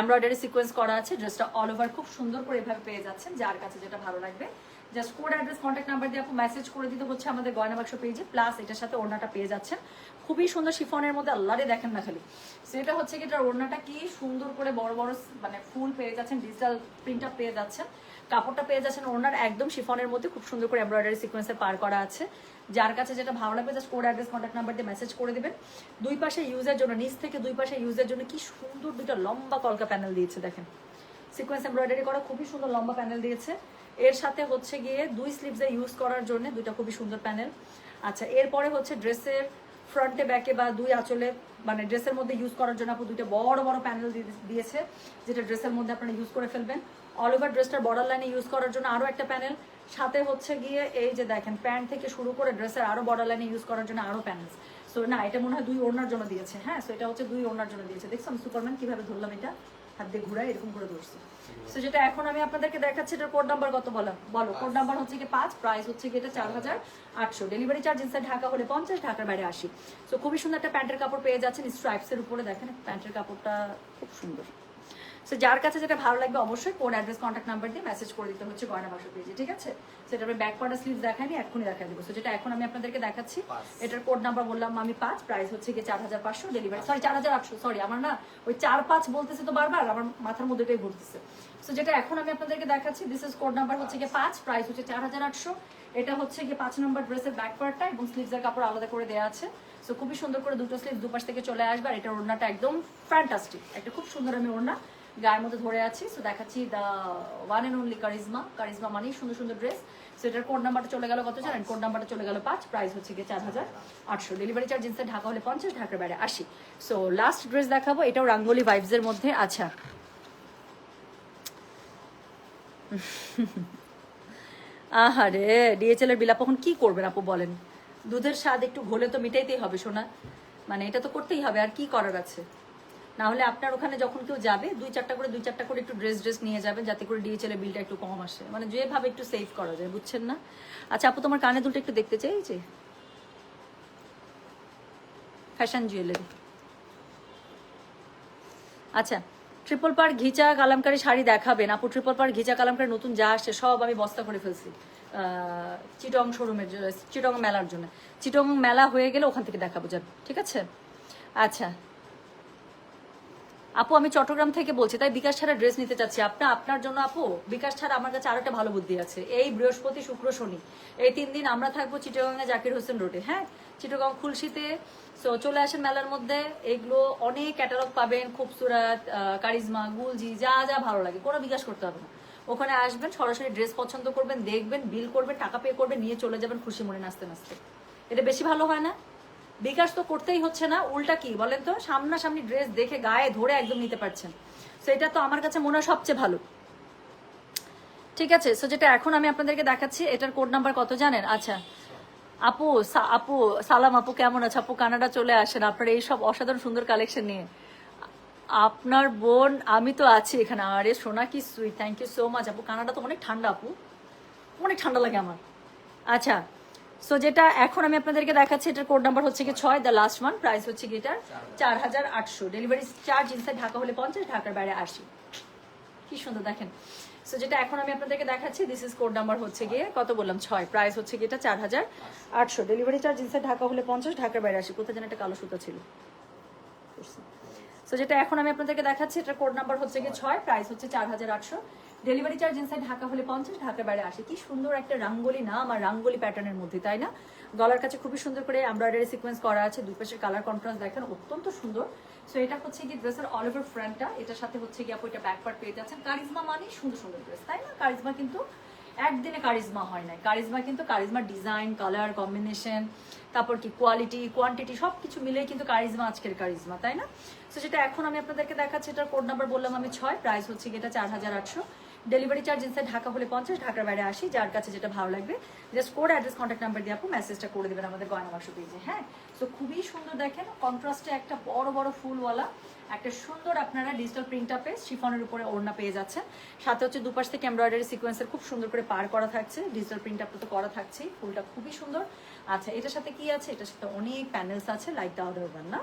এমব্রয়ডারি সিকোয়েন্স করা আছে। ড্রেসটা অল ওভার খুব সুন্দর করে এভাবে পেয়ে যাচ্ছেন, যার কাছে যেটা ভালো লাগবে। Just code address contact number দিয়ে আপু মেসেজ করে দিতে হচ্ছে আমাদের গয়না বাক্স পেজে প্লাস এটার সাথে ওড়নাটা পেয়ে যাচ্ছেন। খুবই সুন্দর শিফনের মধ্যে আল্লাহরে দেখেন না খালি। সেটা হচ্ছে কি, এটার ওড়নাটা কি সুন্দর করে বড় বড় মানে ফুল পেয়ে যাচ্ছেন ডিজিটাল প্রিন্ট পেয়ে যাচ্ছেন, কাপড়টা পেয়ে যাচ্ছেন, ওড়নার একদম শিফনের মধ্যে খুব সুন্দর করে এমব্রয়ডারি সিকোয়েন্সে পার করা আছে। যার কাছে যেটা ভালো লাগবে just code address contact number দিয়ে মেসেজ করে দেবেন। দুই পাশে ইউজের জন্য, নিচ থেকে দুই পাশে ইউজের জন্য কি সুন্দর দুটো লম্বা কলকা প্যানেল দিয়েছে, দেখেন। সিকোয়েন্স এমব্রয়ডারি করা খুবই সুন্দর লম্বা প্যানেল দিয়েছে। এর সাথে হচ্ছে গিয়ে দুই স্লিভসে ইউজ করার জন্য দুইটা খুবই সুন্দর প্যানেল আচ্ছা এরপরে হচ্ছে ড্রেসের ফ্রন্টে, ব্যাকে বা দুই আঁচলে মানে ড্রেসের মধ্যে ইউজ করার জন্য আপু দুইটা বড় বড় প্যানেল দিয়েছে, যেটা ড্রেসের মধ্যে আপনারা ইউজ করে ফেলবেন। অল ওভার ড্রেসটার বর্ডার লাইনে ইউজ করার জন্য আরও একটা প্যানেল সাথে হচ্ছে গিয়ে এই যে দেখেন প্যান্ট থেকে শুরু করে ড্রেসের আরও বর্ডার লাইনে ইউজ করার জন্য আরও প্যানেলস সো না, এটা মনে হয় দুই ওড়নার জন্য দিয়েছে হ্যাঁ? সো এটা হচ্ছে দুই ওড়নার জন্য দিয়েছে। দেখছ আমি সুপারম্যান কীভাবে ধরলাম এটা? হাত দিয়ে ঘুরাই এরকম করে ধরছি। সো যেটা এখন আমি আপনাদেরকে দেখাচ্ছি, এটার কোড নাম্বার কত বলো? বলো কোড নাম্বার হচ্ছে কি পাঁচ প্রাইস হচ্ছে কি এটা চার হাজার আটশো। ডেলিভারি চার্জ ইনসাইড ঢাকা হলে পঞ্চাশ, ঢাকার বাইরে আসি সো খুবই সুন্দর একটা প্যান্টের কাপড় পেয়ে যাচ্ছেন স্ট্রাইপসের উপরে দেখেন, প্যান্টের কাপড়টা খুব সুন্দর। সো যার কাছে যেটা ভালো লাগবে অবশ্যই কোড অ্যাড্রেস কন্ট্যাক্ট নাম্বার দিয়ে মেসেজ করে দিতে হচ্ছে গয়না বাসা পেজে, ঠিক আছে? সেটা আমি ব্যাক স্লিভ দেখাই দেবো। সো যেটা এখন আমি আপনাদেরকে দেখাচ্ছি এটার কোড নাম্বার বললাম আমি পাঁচ প্রাইস হচ্ছে গিয়ে চার হাজার পাঁচশো ডেলিভারি সরি চার হাজার আটশো সরি আমার না ওই চার পাঁচ বলতেছে তো বারবার আমার মাথার মধ্যে এটাই ঘুরতেছে। সো যেটা এখন আমি আপনাদেরকে দেখাচ্ছি দিস ইজ কোড নাম্বার হচ্ছে গিয়ে পাঁচ প্রাইস হচ্ছে চার হাজার আটশো। এটা হচ্ছে গিয়ে পাঁচ নম্বর ড্রেসের ব্যাক পার্টটা এবং স্লিভসের কাপড় আলাদা করে দেওয়া আছে। সো খুবই সুন্দর করে দুটো স্লিভ দুপাশ থেকে চলে আসবে আর এটার ওড়নাটা একদম ফ্যান্টাস্টিক একটা খুব সুন্দর আমি ওড়না। গায়ের মধ্যে ধরে আছি সো দেখাচ্ছি the one and only Karishma Karishma মানেই সুন্দর সুন্দর ড্রেস সো এটার কোড নাম্বারটা চলে গেল কত জানেন কোড নাম্বারটা চলে গেল পাঁচ প্রাইস হচ্ছে গিয়ে চার হাজার আটশো। ডেলিভারি চার্জ ইনসে ঢাকা হলে পঞ্চাশ, ঢাকার বাইরে আশি। সো লাস্ট ড্রেস দেখাবো, এটাও রাঙ্গলি ভাইবসের মধ্যে আচ্ছা। আহারে ডিএচএল এর বিলাপ এখন কি করবেন আপু বলেন? দুধের স্বাদ একটু ঘোলে তো মিটাইতেই হবে শোনা মানে এটা তো করতেই হবে, আর কি করার আছে? না হলে আপনার ওখানে যখন কেউ যাবে, দুই চারটা করে, দুই চারটা করে একটু ড্রেস ড্রেস নিয়ে যাবেন যাতে করে ডিএচএল এর বিলটা একটু কম আসে। মানে যেভাবে একটু সেভ করা যায়, বুঝছেন না? আচ্ছা আপু, তোমার কানে দুলটা একটু দেখতে চাই যে? ফ্যাশন জুয়েলারি আচ্ছা ট্রিপল পার ঘিচা কালামকারি শাড়ি দেখাবেন। আপু ট্রিপল পার ঘিচা কালামকারি নতুন যা আসছে, সব আমি বস্তা করে ফেলছি। চিটং শোরুমের জন্য চিটং মেলার জন্য। চিটং মেলা হয়ে গেলে ওখান থেকে দেখাবো যাবে ঠিক আছে? আচ্ছা আপু, আমি চট্টগ্রাম থেকে বলছি, তাই বিকাশ ছাড়া ড্রেস নিতে চাচ্ছি। আপনার আপনার জন্য আপু, বিকাশ ছাড়া আমার কাছে আরও একটা ভালো বুদ্ধি আছে। এই বৃহস্পতি, শুক্র, শনি, এই তিন দিন আমরা থাকব চিটগাঙে জাকির হোসেন রোডে হ্যাঁ? চিটগাং খুলশিতে। সো চলে আসেন মেলার মধ্যে। এগুলো অনেক ক্যাটালগ পাবেন, খুবসুরাত কারিজমা, গুলজি, যা যা ভালো লাগে। কোনো বিকাশ করতে হবে না। ওখানে আসবেন, সরাসরি ড্রেস পছন্দ করবেন, দেখবেন বিল করবেন, টাকা পে করবেন, নিয়ে চলে যাবেন খুশি মনে নাচতে নাচতে। এটা বেশি ভালো হয় না? বিকাশ তো করতেই হচ্ছে না, উল্টা কি বলেন তো? সামনাসামনি ড্রেস দেখে গায়ে ধরে একদম নিতে পারছেন। তো এটা তো আমার কাছে মনে হয় সবচেয়ে ভালো। ঠিক আছে সো যেটা এখন আমি আপনাদেরকে দেখাচ্ছি, এটার কোড নাম্বার কত জানেন? আচ্ছা আপু, সা- আপু, সালাম আপু, কেমন আছে? আপু, কানাডা চলে আসেন, আপনার এই সব অসাধারণ সুন্দর কালেকশন নিয়ে। আপনার বোন, আমি তো আছি এখানে। আরে, সোনা কি sweet thank you so much আপু, কানাডা তো অনেক ঠান্ডা, আপু। অনেক ঠান্ডা লাগে আমার। আচ্ছা সো যেটা এখন আমি আপনাদেরকে দেখাচ্ছি, এটার কোড নাম্বার হচ্ছে কি ছয় দ্য লাস্ট ওয়ান প্রাইস হচ্ছে কি এটার চার হাজার আটশো। ডেলিভারি চার্জ ইনসাইড ঢাকা হলে পঞ্চাশ, ঢাকার বাইরে আশি। কি সুন্দর দেখেন। সো যেটা এখন আমি আপনাদেরকে দেখাচ্ছি দিস ইজ কোড নাম্বার হচ্ছে গিয়ে, কত বললাম? ছয় প্রাইস হচ্ছে গিয়ে এটা চার হাজার আটশো। ডেলিভারি চার্জ ইনসাইড ঢাকা হলে পঞ্চাশ, ঢাকার বাইরে আসি কোথায় যেন একটা কালো সুতো ছিল। সো যেটা এখন আমি আপনাদেরকে দেখাচ্ছি, এটার কোড নাম্বার হচ্ছে গিয়ে ছয় প্রাইস হচ্ছে চার হাজার আটশো। ডেলিভারি চার্জ ইনসাইড ঢাকা হলে পঞ্চাশ, ঢাকার বাইরে আসে কি সুন্দর একটা রাঙ্গলি নাম আর রাঙ্গলি প্যাটার্নের মধ্যে, তাই না? গলার কাছে খুবই সুন্দর করে এমব্রয়ডারি সিকোয়েন্স করা আছে, দুই পাশের কালার কন্ট্রাস্ট দেখেন, অত্যন্ত সুন্দর। সো এটা হচ্ছে কি ড্রেসের অল ওভার ফ্রন্টটা এটার সাথে হচ্ছে কি আপু এটা ব্যাক পার্ট পেয়ে যাচ্ছেন। কারিজমা মানেই সুন্দর সুন্দর ড্রেস তাই না? কারিজমা কিন্তু একদিনে কারিজমা হয় না কারিজমা কিন্তু কারিজমার ডিজাইন কালার কম্বিনেশন তারপর কি কোয়ালিটি কোয়ান্টিটি সব কিছু মিলেই কিন্তু কারিজমা, আজকের কারিজমা, তাই না? তো যেটা এখন আমি আপনাদেরকে দেখাচ্ছি, এটার কোড নাম্বার বললাম আমি ছয় প্রাইস হচ্ছে এটা চার হাজার আটশো। ডেলিভারি চার্জ ইনসাইড ঢাকা হলে পঞ্চাশ, ঢাকার বাইরে আসি যার কাছে যেটা ভালো লাগবে just code address contact number দিয়ে আপু মেসেজটা করে দেবেন আমাদের গয়না বাক্স পেজে হ্যাঁ? তো খুবই সুন্দর দেখেন কন্ট্রাস্টে একটা বড় বড় ফুলওয়ালা, একটা সুন্দর আপনারা ডিজিটাল প্রিন্ট আপে শিফনের উপরে ওড়না পেয়ে যাচ্ছেন। সাথে হচ্ছে দুপাশ থেকে এমব্রয়ডারি সিকোয়েন্সের খুব সুন্দর করে পার করা থাকছে ডিজিটাল প্রিন্ট আপটা তো করা থাকছেই, ফুলটা খুবই সুন্দর। আচ্ছা এটার সাথে কি আছে? এটার সাথে অনেক প্যানেলস আছে লাইক দা আদার ওয়ান না।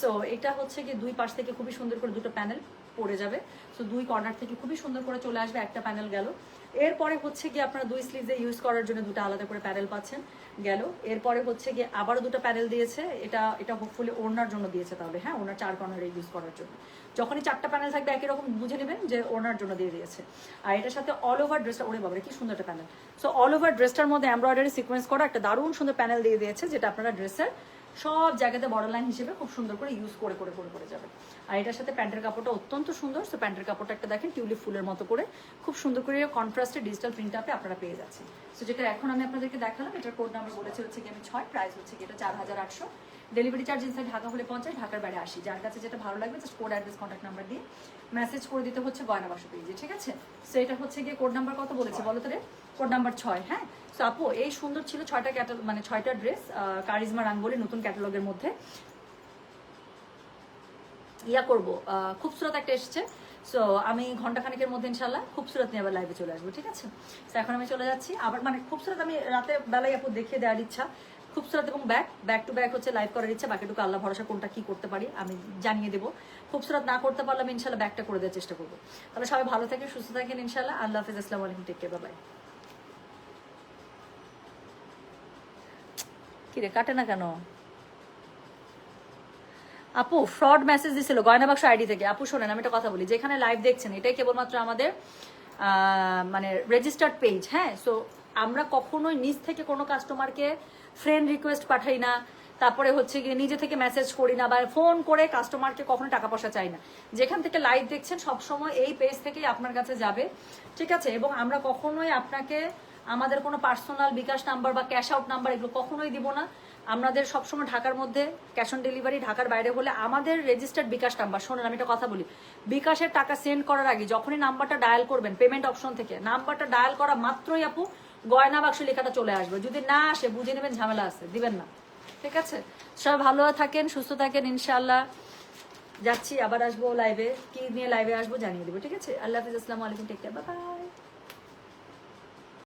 সো এটা হচ্ছে কি দুই পাশ থেকে খুবই সুন্দর করে দুটো প্যানেল পড়ে যাবে। সো দুই কর্নার থেকে খুবই সুন্দর করে চলে আসবে, একটা প্যানেল গেল। এরপরে হচ্ছে গিয়ে আপনারা দুই স্লিভে ইউজ করার জন্য দুটো আলাদা করে প্যানেল পাচ্ছেন, গেল। এরপরে হচ্ছে গিয়ে আবারও দুটো প্যানেল দিয়েছে, এটা এটা হোপফুলি ওড়নার জন্য দিয়েছে তাহলে হ্যাঁ ওনার চার কর্নারে ইউজ করার জন্য। যখনই চারটা প্যানেল থাকবে, একই রকম বুঝে নেবেন যে ওনার জন্য দিয়ে দিয়েছে। আর এটার সাথে অল ওভার ড্রেসটা ওরে বাবারে, কি সুন্দর একটা প্যানেল সো অল ওভার ড্রেসটার মধ্যে এমব্রয়ডারি সিকোয়েন্স করা একটা দারুণ সুন্দর প্যানেল দিয়ে দিয়েছে, যেটা আপনারা ড্রেসের সব জায়গাতে বড় লাইন হিসেবে খুব সুন্দর করে ইউজ করে করে করে করে যাবে আর এটার সাথে প্যান্টের কাপড়টা অত্যন্ত সুন্দর। সো প্যান্টের কাপড়টা একটা দেখেন টিউলিপ ফুলের মতো করে। খুব সুন্দর করে কন্ট্রাস্টে ডিজিটাল প্রিন্ট আপে আপনারা পেয়ে যাচ্ছেন। সো যেটা এখন আমি আপনাদেরকে দেখালাম এটার কোড নাম্বার বলেছে হচ্ছে কি আমি ছয় প্রাইস হচ্ছে কি এটা চার হাজার আটশো। ডেলিভারি চার্জ ইনসাইড ঢাকা হলে পঞ্চাশ ঢাকার বাইরে আসি যার কাছে যেটা ভালো লাগবে just code address contact number দিয়ে মেসেজ করে দিতে হচ্ছে গয়না বাসা পেজে ঠিক আছে? সো এটা হচ্ছে গিয়ে কোড নাম্বার কত বলেছে বলো তো রে? কোড নাম্বার ছয় হ্যাঁ? সো আপু এই সুন্দর ছিল ছয়টা ক্যাটাল মানে ছয়টা ড্রেস কারিজমা রাঙ্গলি নতুন ক্যাটালগের মধ্যে। ইয়া করব খুবসুরত একটা এসছে। সো আমি ঘন্টাখানেকের মধ্যে ইনশাল্লাহ খুবসুরত নিয়ে আবার লাইভে চলে আসব, ঠিক আছে? তো এখন আমি চলে যাচ্ছি। আবার মানে খুবসুরত আমি রাতে বেলায় আপু দেখিয়ে দেওয়ার ইচ্ছা। খুবসুরত এবং ব্যাক ব্যাক টু ব্যাক হচ্ছে লাইভ করার ইচ্ছা, বাকিটুকু আল্লাহ ভরসা কোনটা, কি করতে পারি, আমি জানিয়ে দেবো। খুবসুরত না করতে পারলে আমি ইনশাল্লাহ ব্যাকটা করে দেওয়ার চেষ্টা করব। তাহলে সবাই ভালো থাকেন, সুস্থ থাকেন ইনশাল্লাহ আল্লাহ হাফিজ, আসসালামু আলাইকুম টেক কেয়ার বাই কিরে কাটে না কেন? আপু ফ্রড মেসেজ দিছিল গয়না বাক্স আইডি থেকে। আপু, শোনেন, আমি একটা কথা বলি। যেখানে লাইভ দেখছেন, এটাই কেবলমাত্র আমাদের মানে রেজিস্টার্ড পেজ হ্যাঁ? সো আমরা কখনোই নিজ থেকে কোনো কাস্টমারকে ফ্রেন্ড রিকোয়েস্ট পাঠাই না। তারপরে হচ্ছে গিয়ে নিজে থেকে মেসেজ করি না বা ফোন করে কাস্টমারকে কখনো টাকা পয়সা চাই না। যেখান থেকে লাইভ দেখছেন, সবসময় এই পেজ থেকেই আপনার কাছে যাবে। ঠিক আছে? এবং আমরা কখনোই আপনাকে, আমাদের কোনো পার্সোনাল বিকাশ নাম্বার বা ক্যাশ আউট নাম্বার এগুলো কখনোই দিব না। আমাদের সবসময় ঢাকার মধ্যে ক্যাশ অন ডেলিভারি ঢাকার বাইরে হলে আমাদের রেজিস্টার্ড বিকাশ নাম্বার শোনেন, আমি একটা কথা বলি। বিকাশের টাকা সেন্ড করার আগে যখনই নাম্বারটা ডায়াল করবেন পেমেন্ট অপশন থেকে নাম্বারটা ডায়াল করা মাত্রই আপু গয়না বাক্স লেখাটা চলে আসবে। যদি না আসে, বুঝে নেবেন ঝামেলা আছে, দিবেন না। ঠিক আছে? সবাই ভালো থাকেন, সুস্থ থাকেন, ইনশাআল্লাহ। যাচ্ছি, আবার আসব লাইভে কি নিয়ে লাইভে আসব জানিয়ে দেবো। ঠিক আছে? আল্লাহ হাফিজ, আসসালামু আলাইকুম টেক কেয়ার বাই